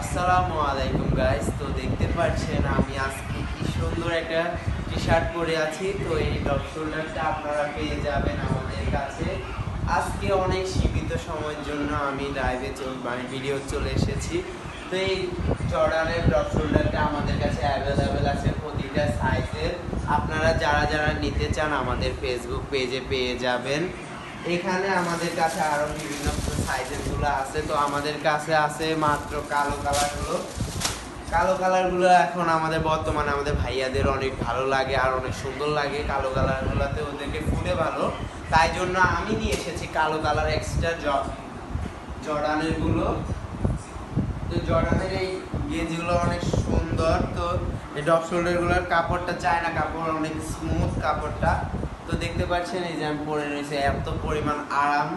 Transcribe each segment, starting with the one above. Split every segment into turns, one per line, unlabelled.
আসসালামু আলাইকুম গাইস তো দেখতে পাচ্ছেন, আমি আজকে কি সুন্দর একটা টি শার্ট পরে আছি। তো এই ডট শোল্ডারটা আপনারা পেয়ে যাবেন আমাদের কাছে। আজকে অনেক সীমিত সময়ের জন্য আমি লাইভে মানে ভিডিও চলে এসেছি। তো এই জর্ডানের ডট শোল্ডারটা আমাদের কাছে অ্যাভেলেবেল আছে প্রতিটা সাইজের আপনারা যারা যারা নিতে চান আমাদের ফেসবুক পেজে পেয়ে যাবেন। এখানে আমাদের কাছে আরও বিভিন্ন সাইজেরগুলো আছে, তো আমাদের কাছে আছে মাত্র কালো কালারগুলো। কালো কালারগুলো এখন আমাদের বর্তমানে আমাদের ভাইয়াদের অনেক ভালো লাগে আর অনেক সুন্দর লাগে। কালো কালার গুলোতে ওদেরকে ফুলে ভালো। তাই জন্য আমি নিয়ে এসেছি কালো কালার এক্সট্রা জর্ডানেরগুলো। তো জর্ডানের এই গেঞ্জিগুলো অনেক সুন্দর, তো এই ডপ শোল্ডারগুলোর কাপড়টা চায়না কাপড়, অনেক স্মুথ কাপড়টা। তো দেখতে পাচ্ছেন এই যে আমি পরে রয়েছে, এত পরিমাণ আরাম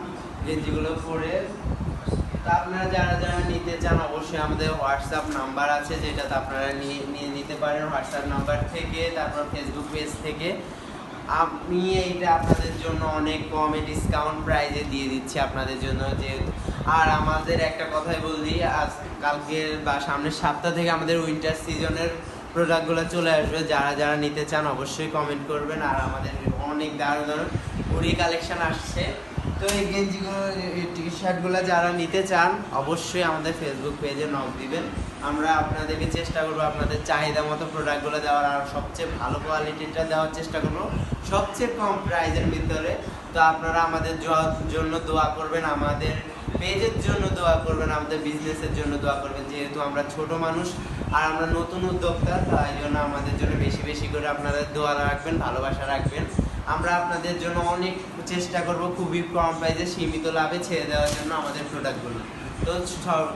গেঞ্জিগুলো পরে তো আপনারা যারা যারা নিতে চান, অবশ্যই আমাদের হোয়াটসঅ্যাপ নাম্বার আছে যেটাতে আপনারা নিয়ে নিয়ে নিতে পারেন হোয়াটসঅ্যাপ নাম্বার থেকে, তারপর ফেসবুক পেজ থেকে। আমি এইটা আপনাদের জন্য অনেক কমে ডিসকাউন্ট প্রাইজে দিয়ে দিচ্ছি আপনাদের জন্য যেহেতু আর আমাদের একটা কথাই বলি, আজ কালকে বা সামনের সপ্তাহ থেকে আমাদের উইন্টার সিজনের প্রোডাক্টগুলো চলে আসবে, যারা যারা নিতে চান অবশ্যই কমেন্ট করবেন, আর আমাদের অনেক দারুণ দারুণ ঘুড়ি কালেকশন আসছে। তো এই গেঞ্জিগুলো টি শার্টগুলো যারা নিতে চান, অবশ্যই আমাদের ফেসবুক পেজে নক দিবেন। আমরা আপনাদেরকে চেষ্টা করব আপনাদের চাহিদা মতো প্রোডাক্টগুলো দেওয়ার, আর সবচেয়ে ভালো কোয়ালিটিটা দেওয়ার চেষ্টা করব সবচেয়ে কম প্রাইজের ভিতরে। তো আপনারা আমাদের জন্য দোয়া করবেন, আমাদের পেজের জন্য দোয়া করবেন, আমাদের বিজনেসের জন্য দোয়া করবেন। যেহেতু আমরা ছোট মানুষ আর আমরা নতুন উদ্যোক্তা, তাই জন্য আমাদের জন্য বেশি বেশি করে আপনাদের দোয়া রাখবেন, ভালোবাসা রাখবেন। আমরা আপনাদের জন্য অনেক চেষ্টা করব খুবই কম প্রাইজে সীমিত লাভে ছেড়ে দেওয়ার জন্য আমাদের প্রোডাক্টগুলো তো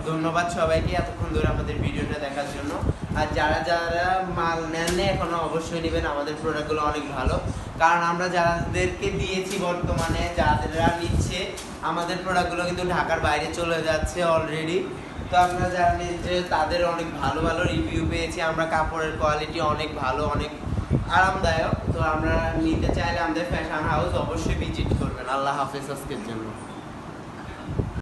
ধন্যবাদ সবাইকে এতক্ষণ ধরে আমাদের ভিডিওটা দেখার জন্য। আর যারা যারা মাল নেন এখনও অবশ্যই নেবেন, আমাদের প্রোডাক্টগুলো অনেক ভালো। কারণ আমরা যাদেরকে দিয়েছি বর্তমানে, যারা নিচ্ছে, আমাদের প্রোডাক্টগুলো কিন্তু ঢাকার বাইরে চলে যাচ্ছে অলরেডি তো আপনারা যারা নিচ্ছে তাদের অনেক ভালো ভালো রিভিউ পেয়েছি। আমরা কাপড়ের কোয়ালিটি অনেক ভালো, অনেক আরামদায়ক। তো আমরা নিতে চাইলে আমাদের ফ্যাশন হাউস অবশ্যই ভিজিট করবেন। আল্লাহ হাফেজ আজকের জন্য।